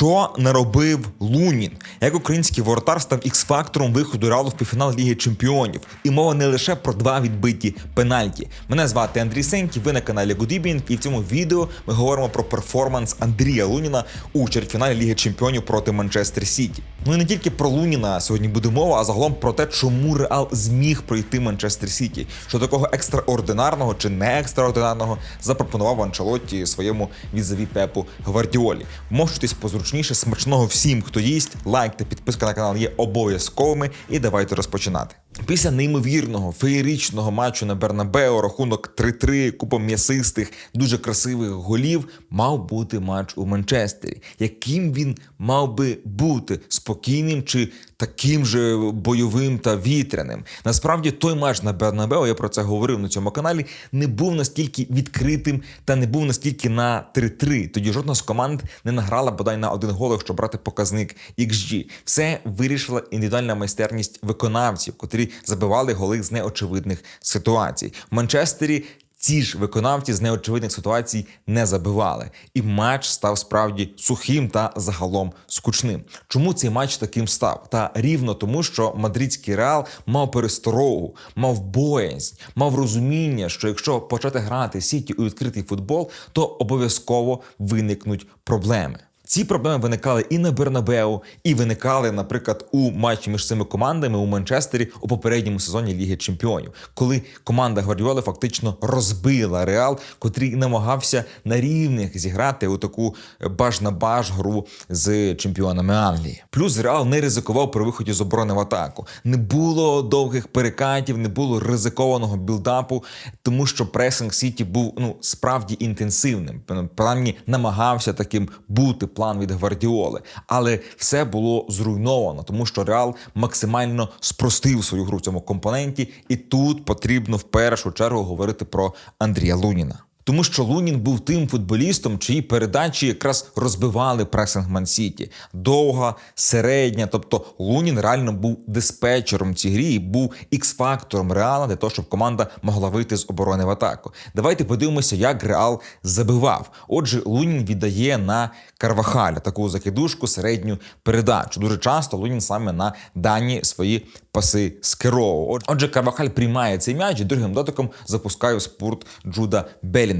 Що наробив Лунін? Як український воротар став ікс-фактором виходу Реалу в півфінал Ліги Чемпіонів? І мова не лише про два відбиті пенальті. Мене звати Андрій Сеньків, ви на каналі Goodibing, і в цьому відео ми говоримо про перформанс Андрія Луніна у чвертьфіналі Ліги Чемпіонів проти Манчестер Сіті. Ну і не тільки про Луніна сьогодні буде мова, а загалом про те, чому Реал зміг пройти Манчестер Сіті. Що такого екстраординарного чи не екстраординарного запропонував Анчелотті своєму візаві Пепу Гвардіолі. Мовчитись позручніше, смачного всім, хто їсть. Лайк та підписка на канал є обов'язковими. І давайте розпочинати. Після неймовірного феєричного матчу на Бернабео, рахунок 3-3, купа м'ясистих, дуже красивих голів, мав бути матч у Манчестері. Яким він мав би бути спокійним чи таким же бойовим та вітряним? Насправді той матч на Бернабео, я про це говорив на цьому каналі, не був настільки відкритим та не був настільки на 3-3. Тоді жодна з команд не награла бодай на один гол, якщо брати показник XG. Все вирішила індивідуальна майстерність виконавців, котрі забивали голи з неочевидних ситуацій. В Манчестері ці ж виконавці з неочевидних ситуацій не забивали, і матч став справді сухим та загалом скучним. Чому цей матч таким став? Та рівно тому, що мадридський реал мав пересторогу, мав боязнь, мав розуміння, що якщо почати грати сіті у відкритий футбол, то обов'язково виникнуть проблеми. Ці проблеми виникали і на Бернабеу, і виникали, наприклад, у матчі між цими командами у Манчестері у попередньому сезоні Ліги Чемпіонів, коли команда Гвардіоли фактично розбила Реал, котрий намагався на рівних зіграти у таку баш на баш гру з чемпіонами Англії. Плюс Реал не ризикував при виході з оборони в атаку. Не було довгих перекатів, не було ризикованого білдапу, тому що пресинг Сіті був ну справді інтенсивним. Принаймні намагався таким бути план від Гвардіоли, але все було зруйновано, тому що Реал максимально спростив свою гру в цьому компоненті, і тут потрібно в першу чергу говорити про Андрія Луніна. Тому що Лунін був тим футболістом, чиї передачі якраз розбивали пресинг Ман-Сіті. Довга, середня. Тобто Лунін реально був диспетчером в цій грі і був ікс-фактором Реала для того, щоб команда могла вийти з оборони в атаку. Давайте подивимося, як Реал забивав. Отже, Лунін віддає на Карвахаля таку закидушку, середню передачу. Дуже часто Лунін саме на дані свої паси скеровував. Отже, Карвахаль приймає цей м'яч і другим дотиком запускає в спорт Джуда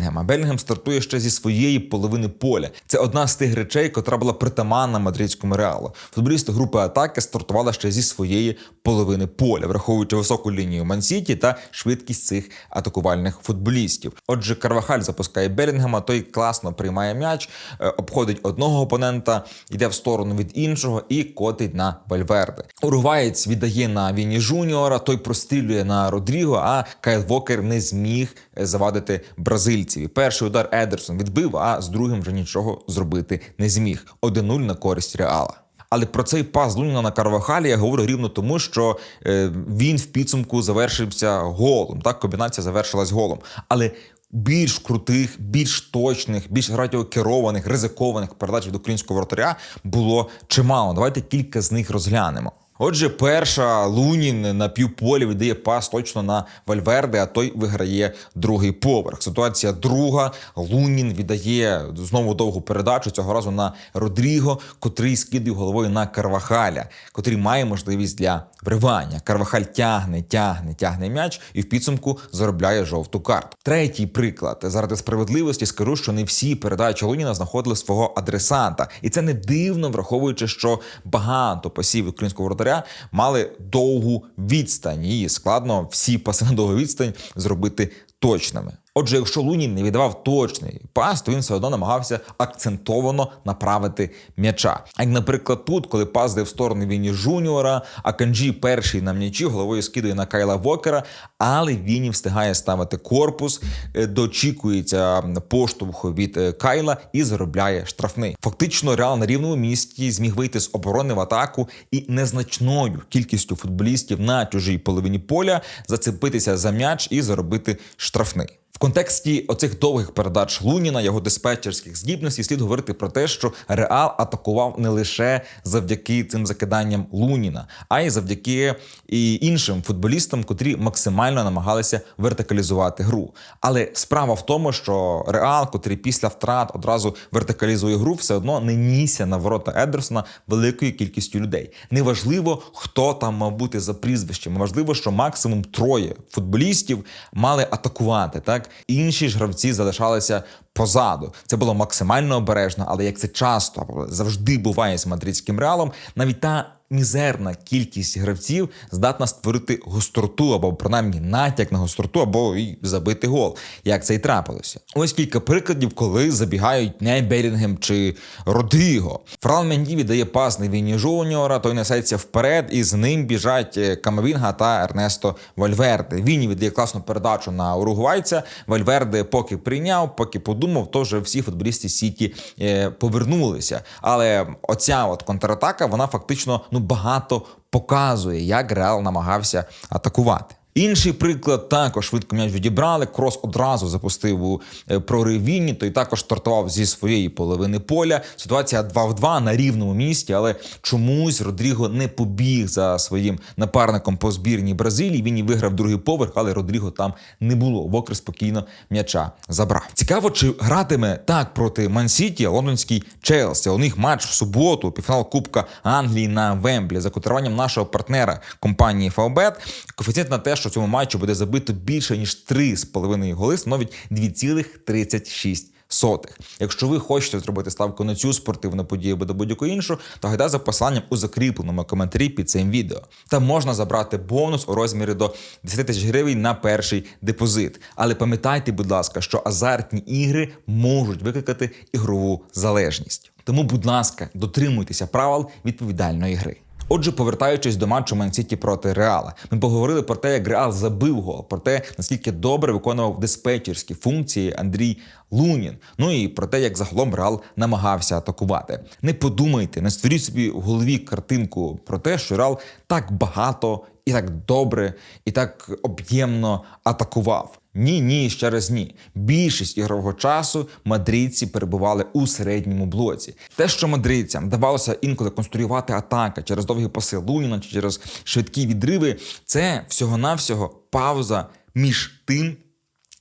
Белінгема. Белінгем стартує ще зі своєї половини поля. Це одна з тих речей, котра була притаманна мадридському реалу. Футболісти групи атаки стартували ще зі своєї половини поля, враховуючи високу лінію Мансіті та швидкість цих атакувальних футболістів. Отже, Карвахаль запускає Белінгема, той класно приймає м'яч, е, обходить одного опонента, йде в сторону від іншого і котить на Вальверде. Уругваєць віддає на Віні Жуніора, той прострілює на Родріго, а Кайл Вокер не зміг завадити бразильців. І Перший удар Едерсон відбив, а з другим вже нічого зробити не зміг. 1-0 на користь Реала. Але про цей пас Луніна на Карвахалі я говорю рівно тому, що е, він в підсумку завершився голом. Так, комбінація завершилась голом. Але більш крутих, більш точних, більш радіокерованих, ризикованих передач від українського вратаря було чимало. Давайте кілька з них розглянемо. Отже, перша Лунін на півполі віддає пас точно на Вальверде, а той виграє другий поверх. Ситуація друга. Лунін віддає знову довгу передачу цього разу на Родріго, котрий скидає головою на Карвахаля, котрий має можливість для вривання. Карвахаль тягне, тягне, тягне м'яч і в підсумку заробляє жовту карту. Третій приклад заради справедливості скажу, що не всі передачі Луніна знаходили свого адресанта, і це не дивно, враховуючи, що багато пасів українського воротаря мали довгу відстань, і складно всі паси на довгу відстань зробити точними. Отже, якщо Лунін не віддавав точний пас, то він все одно намагався акцентовано направити м'яча. А як, наприклад, тут, коли пас йде в сторону Віні Жуніора, а Канджі перший на м'ячі головою скидує на Кайла Вокера, але Віні встигає ставити корпус, е, дочікується поштовху від е, Кайла і заробляє штрафний. Фактично, Реал на рівному місці зміг вийти з оборони в атаку і незначною кількістю футболістів на чужій половині поля зацепитися за м'яч і заробити штрафний. Контексті оцих довгих передач Луніна, його диспетчерських здібностей, слід говорити про те, що Реал атакував не лише завдяки цим закиданням Луніна, а й завдяки і іншим футболістам, котрі максимально намагалися вертикалізувати гру. Але справа в тому, що Реал, котрий після втрат одразу вертикалізує гру, все одно не нісся на ворота Едерсона великою кількістю людей. Неважливо, хто там мав бути за прізвищем. Важливо, що максимум троє футболістів мали атакувати. Так інші ж гравці залишалися позаду. Це було максимально обережно, але як це часто завжди буває з мадридським реалом, навіть та. Мізерна кількість гравців здатна створити гостроту або принаймні натяк на гостроту, або і забити гол, як це й трапилося. Ось кілька прикладів, коли забігають не Белінгем чи Родриго. Фрал Менді віддає пас на Віні Жуніора, той несеться вперед, і з ним біжать е, Камавінга та Ернесто Вальверде. Віні віддає класну передачу на уругвайця. Вальверде поки прийняв, поки подумав, то вже всі футболісти Сіті е, повернулися. Але оця от контратака, вона фактично ну багато показує, як Реал намагався атакувати. Інший приклад також швидко м'яч відібрали. Крос одразу запустив у е, прорив Вінні, той також стартував зі своєї половини поля. Ситуація 2 в 2 на рівному місці, але чомусь Родріго не побіг за своїм напарником по збірній Бразилії. Він і виграв другий поверх, але Родріго там не було. Вокер спокійно м'яча забрав. Цікаво, чи гратиме так проти Мансіті, лондонський Челсі. У них матч в суботу, півфінал Кубка Англії на Вемблі за котируванням нашого партнера компанії Фаубет. Коефіцієнт на те, що в цьому матчі буде забито більше ніж 3,5 голи, становить 2,36. Сотих. Якщо ви хочете зробити ставку на цю спортивну подію або будь-яку іншу, то гайда за посиланням у закріпленому коментарі під цим відео. Там можна забрати бонус у розмірі до 10 тисяч гривень на перший депозит. Але пам'ятайте, будь ласка, що азартні ігри можуть викликати ігрову залежність. Тому, будь ласка, дотримуйтеся правил відповідальної гри. Отже, повертаючись до матчу Мансіті проти Реала, ми поговорили про те, як Реал забив гол, про те, наскільки добре виконував диспетчерські функції Андрій Лунін. Ну і про те, як загалом Реал намагався атакувати. Не подумайте, не створіть собі в голові картинку про те, що Реал так багато і так добре, і так об'ємно атакував. Ні, ні, ще раз ні. Більшість ігрового часу мадридці перебували у середньому блоці. Те, що мадридцям давалося інколи конструювати атаки через довгі паси Луніна чи через швидкі відриви, це всього-навсього пауза між тим.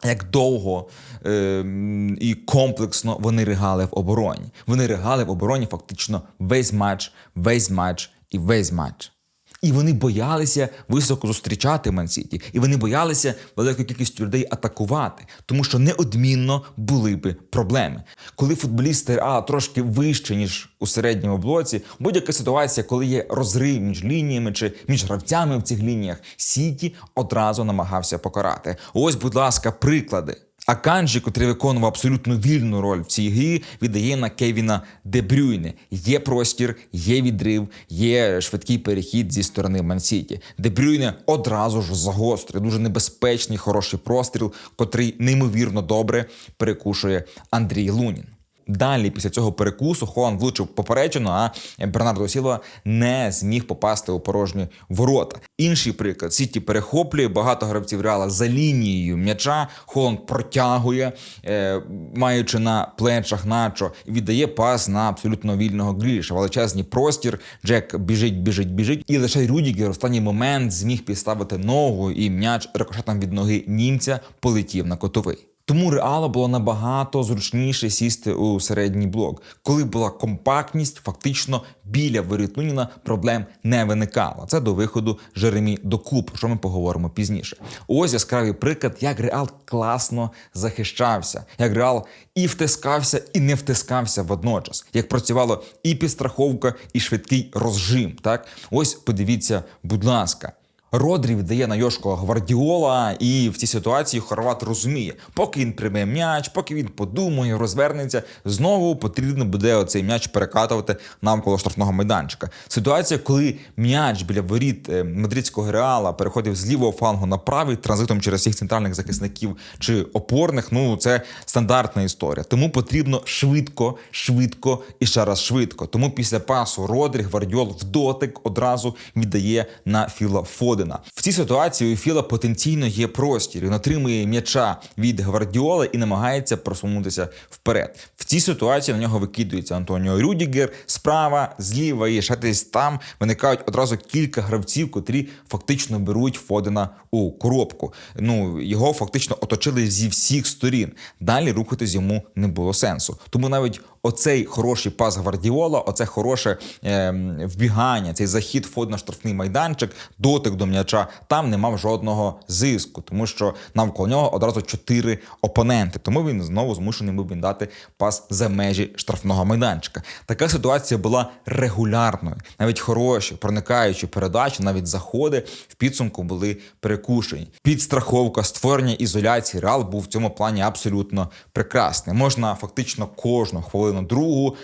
Як довго е, і комплексно вони ригали в обороні. Вони ригали в обороні фактично весь матч, весь матч і весь матч. І вони боялися високо зустрічати Мансіті, і вони боялися великою кількістю людей атакувати, тому що неодмінно були би проблеми. Коли футболісти Реала трошки вище, ніж у середньому блоці, будь-яка ситуація, коли є розрив між лініями чи між гравцями в цих лініях, Сіті одразу намагався покарати. Ось, будь ласка, приклади. А Канджі, котрий виконував абсолютно вільну роль в цій грі, віддає на Кевіна Дебрюйне. Є простір, є відрив, є швидкий перехід зі сторони Мансіті. Дебрюйне одразу ж загострює, дуже небезпечний, хороший простріл, котрий неймовірно добре перекушує Андрій Лунін. Далі, після цього перекусу, Холанд влучив попереджено, а Бернардо Сілва не зміг попасти у порожні ворота. Інший приклад: Сіті перехоплює багато гравців реала за лінією м'яча. Холанд протягує, е, маючи на плечах начо, і віддає пас на абсолютно вільного Гріліша. Величезний простір. Джек біжить, біжить, біжить. І лише Рюдігер в останній момент зміг підставити ногу, і м'яч рикошетом від ноги німця полетів на котовий. Тому реало було набагато зручніше сісти у середній блок. Коли була компактність, фактично біля воріт Луніна проблем не виникало. Це до виходу Жеремі Доку, про що ми поговоримо пізніше. Ось яскравий приклад, як Реал класно захищався, як Реал і втискався, і не втискався водночас, як працювало і підстраховка, і швидкий розжим. Так, ось подивіться, будь ласка. Родрі віддає на Йошко Гвардіола, і в цій ситуації Хорват розуміє, поки він прийме м'яч, поки він подумає, розвернеться, знову потрібно буде оцей м'яч перекатувати навколо штрафного майданчика. Ситуація, коли м'яч біля воріт е, мадридського реала переходив з лівого флангу на правий транзитом через всіх центральних захисників чи опорних. Ну це стандартна історія. Тому потрібно швидко, швидко і ще раз швидко. Тому після пасу Родрі Гвардіол в дотик одразу віддає на Філа. Фодена. В цій ситуації у Філа потенційно є простір. Він отримує м'яча від Гвардіоли і намагається просунутися вперед. В цій ситуації на нього викидується Антоніо Рюдігер справа, зліва і ще десь там виникають одразу кілька гравців, котрі фактично беруть Фодена у коробку. Ну його фактично оточили зі всіх сторін. Далі рухатись йому не було сенсу. Тому навіть оцей хороший пас Гвардіола, оце хороше е, вбігання, цей захід Фодена в штрафний майданчик, дотик до м'яча, там не мав жодного зиску, тому що навколо нього одразу чотири опоненти. Тому він знову змушений був він дати пас за межі штрафного майданчика. Така ситуація була регулярною. Навіть хороші, проникаючі передачі, навіть заходи в підсумку були перекушені. Підстраховка, створення ізоляції Реал був в цьому плані абсолютно прекрасний. Можна фактично кожну хвилину другу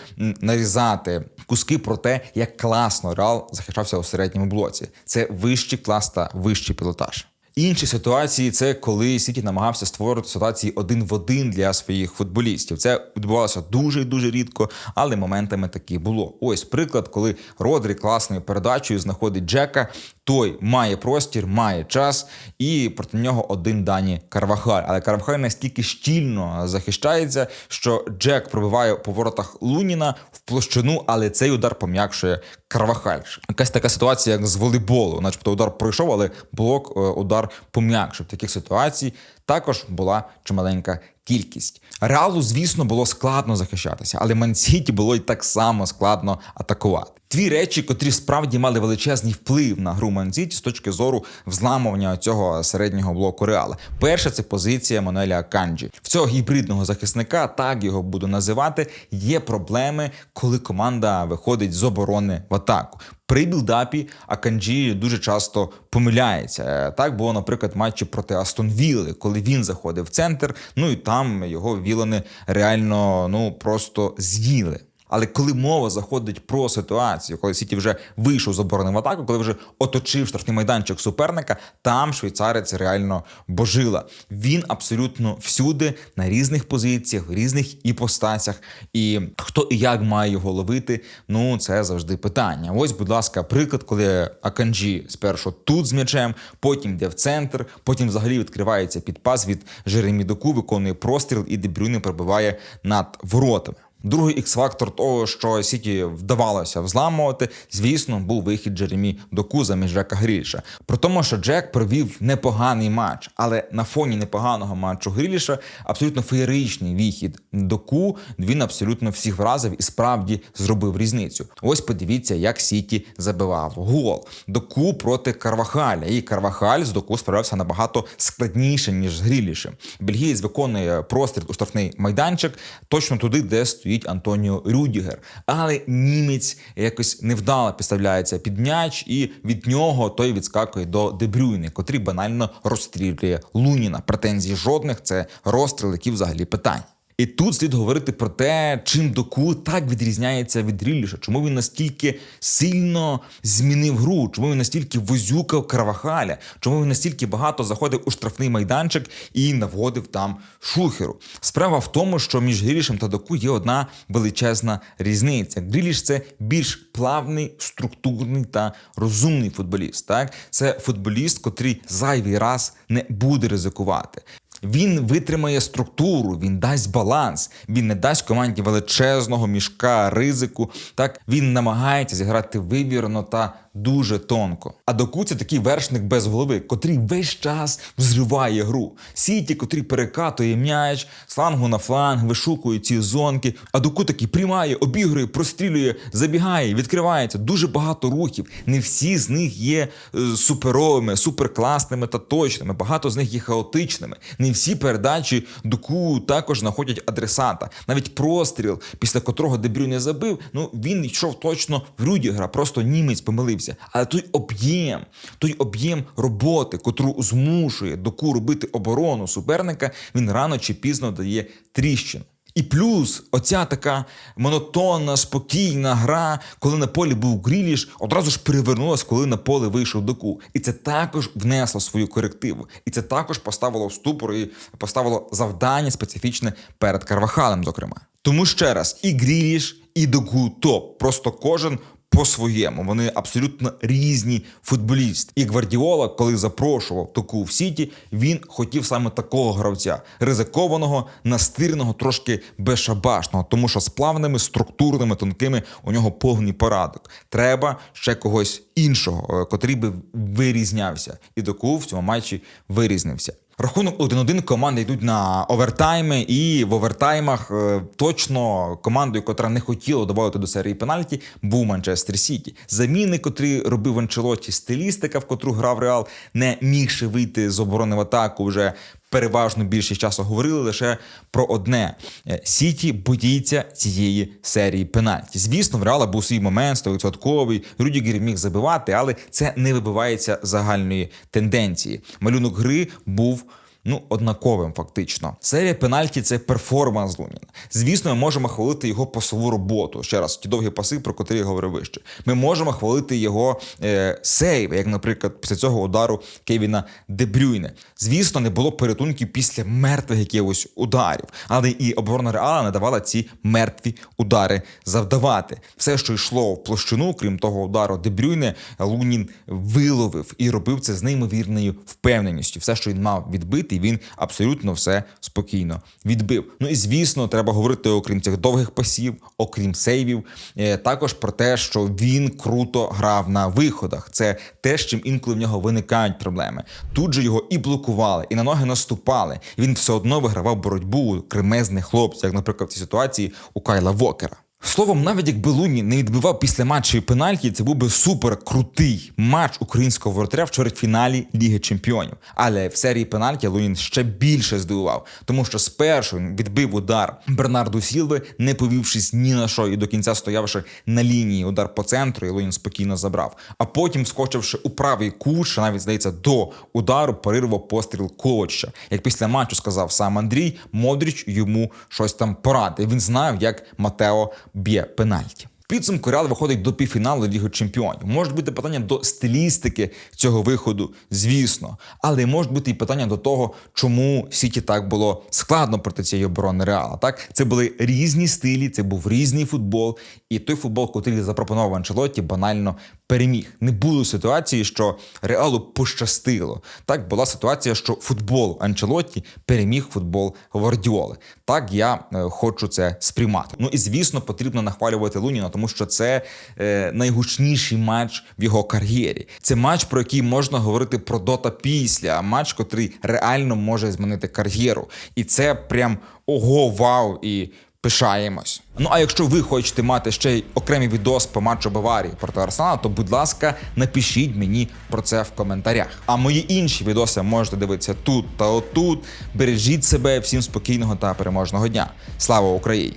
нарізати куски про те, як класно Реал захищався у середньому блоці. Це вищий клас та вищий пілотаж. Інші ситуації це коли Сіті намагався створити ситуації один в один для своїх футболістів. Це відбувалося дуже і дуже рідко, але моментами такі було. Ось приклад, коли Родрі класною передачею знаходить Джека. Той має простір, має час, і проти нього один дані Карвахаль. Але Карвахаль настільки щільно захищається, що Джек пробиває по воротах Луніна в площину, але цей удар пом'якшує Карвахаль. Якась така ситуація, як з волейболу, начебто удар пройшов, але блок е, удар пом'якшив. Таких ситуацій також була чималенька кількість. Реалу, звісно, було складно захищатися, але Мансіті було й так само складно атакувати. Дві речі, котрі справді мали величезний вплив на гру Мансіті з точки зору взламування цього середнього блоку Реала. Перша це позиція Мануеля Канджі. В цього гібридного захисника, так його буду називати, є проблеми, коли команда виходить з оборони в атаку. При білдапі Аканджі дуже часто помиляється. Е, Так було, наприклад, матчі проти Астон Вілли, коли він заходив в центр, ну і там його вілани реально ну просто з'їли. Але коли мова заходить про ситуацію, коли Сіті вже вийшов з оборони в атаку, коли вже оточив штрафний майданчик суперника, там швейцарець реально божила. Він абсолютно всюди, на різних позиціях, в різних іпостасях. І хто і як має його ловити, ну це завжди питання. Ось, будь ласка, приклад, коли Аканджі спершу тут з м'ячем, потім йде в центр, потім взагалі відкривається підпас від Жеремі Доку, виконує простріл і Дебрюни пробиває над воротами. Другий ікс-фактор того, що Сіті вдавалося взламувати, звісно, був вихід Джеремі Доку замість Джека Гріліша. При тому, що Джек провів непоганий матч, але на фоні непоганого матчу Гріліша абсолютно феєричний вихід Доку. Він абсолютно всіх вразив і справді зробив різницю. Ось подивіться, як Сіті забивав гол. Доку проти Карвахаля. І Карвахаль з Доку справлявся набагато складніше, ніж з Грілішем. Бельгієць виконує простріл у штрафний майданчик точно туди, де стоїть Антоніо Рюдігер. Але німець якось невдало підставляється під м'яч, і від нього той відскакує до Дебрюйни, котрий банально розстрілює Луніна. Претензій жодних це розстріл, які взагалі питання. І тут слід говорити про те, чим Доку так відрізняється від Ріліша, чому він настільки сильно змінив гру, чому він настільки возюкав Карвахаля, чому він настільки багато заходив у штрафний майданчик і наводив там шухеру. Справа в тому, що між Грілішем та Доку є одна величезна різниця. Гріліш це більш плавний, структурний та розумний футболіст. Так, це футболіст, котрий зайвий раз не буде ризикувати. Він витримає структуру, він дасть баланс, він не дасть команді величезного мішка ризику. Так він намагається зіграти вивірно та дуже тонко. А Доку це такий вершник без голови, котрий весь час взриває гру. Сіті, котрий перекатує м'яч, слангу на фланг, вишукує ці зонки. А Доку такий приймає, обігрує, прострілює, забігає, відкривається. Дуже багато рухів. Не всі з них є е, суперовими, суперкласними та точними. Багато з них є хаотичними. Не всі передачі Доку також знаходять адресата. Навіть простріл, після котрого Дебрю не забив, ну він йшов точно в Рюдігера, просто німець помилився. Але той об'єм, той об'єм роботи, котру змушує Доку робити оборону суперника, він рано чи пізно дає тріщину. І плюс оця така монотонна, спокійна гра, коли на полі був Гріліш, одразу ж перевернулась, коли на поле вийшов Доку. І це також внесло свою корективу. І це також поставило в ступор і поставило завдання специфічне перед Карвахалем, зокрема. Тому ще раз, і Гріліш, і Доку топ. Просто кожен по-своєму. Вони абсолютно різні футболісти. І Гвардіола, коли запрошував таку в Сіті, він хотів саме такого гравця, ризикованого, настирного, трошки безшабашного, тому що з плавними, структурними, тонкими у нього повний порадок. Треба ще когось іншого, е, котрий би вирізнявся. І Доку в цьому матчі вирізнився. Рахунок 1-1 команди йдуть на овертайми, і в овертаймах е, точно командою, котра не хотіла доводити до серії пенальті, був Манчестер Сіті. Заміни, котрі робив Анчелоті, стилістика, в котру грав Реал, не мігши вийти з оборони в атаку вже. Переважно більшість часу говорили лише про одне: Е, Сіті боїться цієї серії пенальті. Звісно, в Реала був свій момент 100%, Рюдігер міг забивати, але це не вибивається загальної тенденції. Малюнок гри був. Ну, однаковим, фактично. Серія пенальті це перформанс Луніна. Звісно, ми можемо хвалити його пасову роботу. Ще раз, ті довгі паси, про котрі я говорив вище. Ми можемо хвалити його е, сейви, як, наприклад, після цього удару Кевіна Дебрюйне. Звісно, не було порятунків після мертвих якихось ударів, але і оборона Реала не давала ці мертві удари завдавати. Все, що йшло в площину, крім того удару Дебрюйне, Лунін виловив і робив це з неймовірною впевненістю. Все, що він мав відбити, він абсолютно все спокійно відбив. Ну і звісно, треба говорити, окрім цих довгих пасів, окрім сейвів, е, також про те, що він круто грав на виходах. Це те, з чим інколи в нього виникають проблеми. Тут же його і блокували, і на ноги наступали. Він все одно вигравав боротьбу кремезних хлопців, як, наприклад, в цій ситуації у Кайла Вокера. Словом, навіть якби Луні не відбивав після матчу пенальті, це був би супер крутий матч українського воротаря в чвертьфіналі Ліги Чемпіонів. Але в серії пенальті Лунін ще більше здивував, тому що спершу він відбив удар Бернарду Сілви, не повівшись ні на що, і до кінця стоявши на лінії удар по центру, і Лунін спокійно забрав. А потім, скочивши у правий кут, що навіть здається до удару, парирував постріл Ковача. Як після матчу сказав сам Андрій, Модріч йому щось там порадив. Він знав, як Матео б'є пенальті. Підсумку Реал виходить до півфіналу Ліги Чемпіонів. Можуть бути питання до стилістики цього виходу, звісно, але можуть бути і питання до того, чому Сіті так було складно проти цієї оборони Реала. Так, це були різні стилі, це був різний футбол, і той футбол, який запропонував Анчелотті, банально переміг. Не було ситуації, що Реалу пощастило. Так була ситуація, що футбол Анчелотті переміг футбол Гвардіоли. Так я е, хочу це сприймати. Ну і звісно, потрібно нахвалювати Луніна, тому що це е, найгучніший матч в його кар'єрі. Це матч, про який можна говорити про дота після, а матч, котрий реально може змінити кар'єру. І це прям ого, вау! і Пишаємось. Ну а якщо ви хочете мати ще й окремий відос по матчу Баварії проти Арсенала, то будь ласка, напишіть мені про це в коментарях. А мої інші відоси можете дивитися тут та отут. Бережіть себе, всім спокійного та переможного дня. Слава Україні!